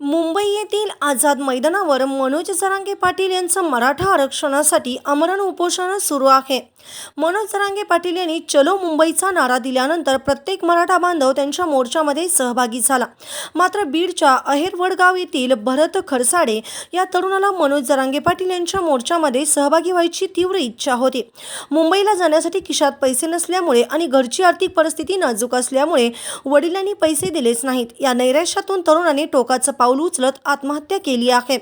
मुंबई येथील आझाद मैदानावर मनोज जरांगे पाटील यांचं मराठा आरक्षणासाठी आमरण उपोषण सुरू आहे. मनोज जरांगे पाटील यांनी चलो मुंबईचा नारा दिल्यानंतर प्रत्येक मराठा बांधव त्यांच्या मोर्चामध्ये सहभागी झाला. मात्र बीडच्या अहेरवडगाव येथील भरत खरसाडे या तरुणाला मनोज जरांगे पाटील यांच्या मोर्चामध्ये सहभागी व्हायची तीव्र इच्छा होती. मुंबईला जाण्यासाठी खिशात पैसे नसल्यामुळे आणि घरची आर्थिक परिस्थिती नाजूक असल्यामुळे वडिलांनी पैसे दिलेच नाहीत. या नैराश्यातून तरुणाने टोकाचं पाऊल पाऊल उचलत आत्महत्या केली आहे.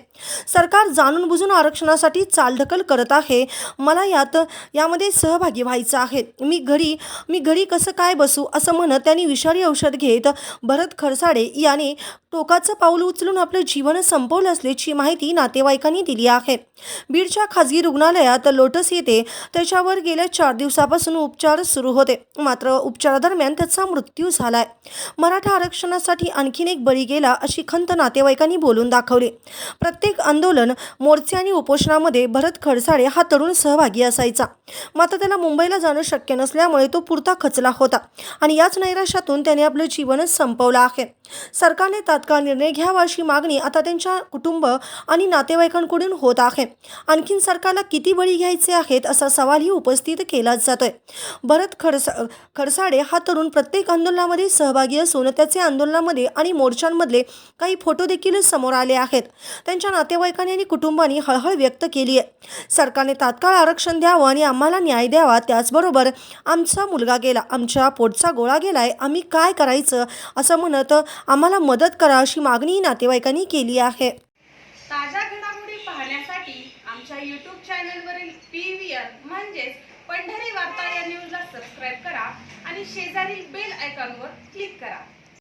सरकार जाणून बुजून आरक्षणासाठी चालढकल करत आहे. मला यात यामध्ये सहभागी व्हायचं आहे. मी घरी मी घरी कसं काय बसू असं म्हणत त्यांनी विषारी औषध घेत भरत खरसाडे याने टोकाचं पाऊल उचलून आपलं जीवन संपवलं असल्याची माहिती नातेवाईकांनी दिली आहे. बीडच्या खाजगी रुग्णालयात लोटस येथे त्याच्यावर गेल्या चार दिवसापासून उपचार सुरू होते. मात्र उपचारादरम्यान त्याचा मृत्यू झालाय. मराठा आरक्षणासाठी आणखीन एक बळी गेला अशी खंत नातेवाईकांनी बोलून दाखवले. प्रत्येक आंदोलन मोर्चे आणि उपोषणामध्ये भरत खडसाळे हा तरुण सहभागी असायचा. मात्र त्याला मुंबईला जाणं शक्य नसल्यामुळे तो पुरता खचला होता. आणि याच नैराश्यातून त्याने आपलं जीवनच संपवलं आहे. सरकारने तात्काळ निर्णय घ्यावा अशी मागणी आता त्यांच्या कुटुंब आणि नातेवाईकांकडून होत आहे. आणखीन सरकारला किती बळी घ्यायचे आहेत असा सवालही उपस्थित केला जातोय. भरत खडसा खडसाडे हा तरुण प्रत्येक आंदोलनामध्ये सहभागी असून त्याचे आंदोलनामध्ये आणि मोर्चांमधले काही फोटो देखील समोर आले आहेत. त्यांच्या नातेवाईकांनी आणि कुटुंबांनी हळहळ व्यक्त केली आहे. सरकारने तात्काळ आरक्षण द्यावं आणि आम्हाला न्याय द्यावा. त्याचबरोबर आमचा मुलगा गेला आमच्या पोटचा गोळा गेलाय आम्ही काय करायचं? असं म्हणत आम्हाला मदत करा अशी मागणी नातेवाईकांनी केली आहे. ताज्या घडामोडी पाहण्यासाठी आमच्या यूट्यूब चॅनलवरील पी व्ही आर म्हणजेच पंढरी वार्ता या न्यूजला सबस्क्राईब करा आणि शेजारील बेल आयकॉनवर क्लिक करा.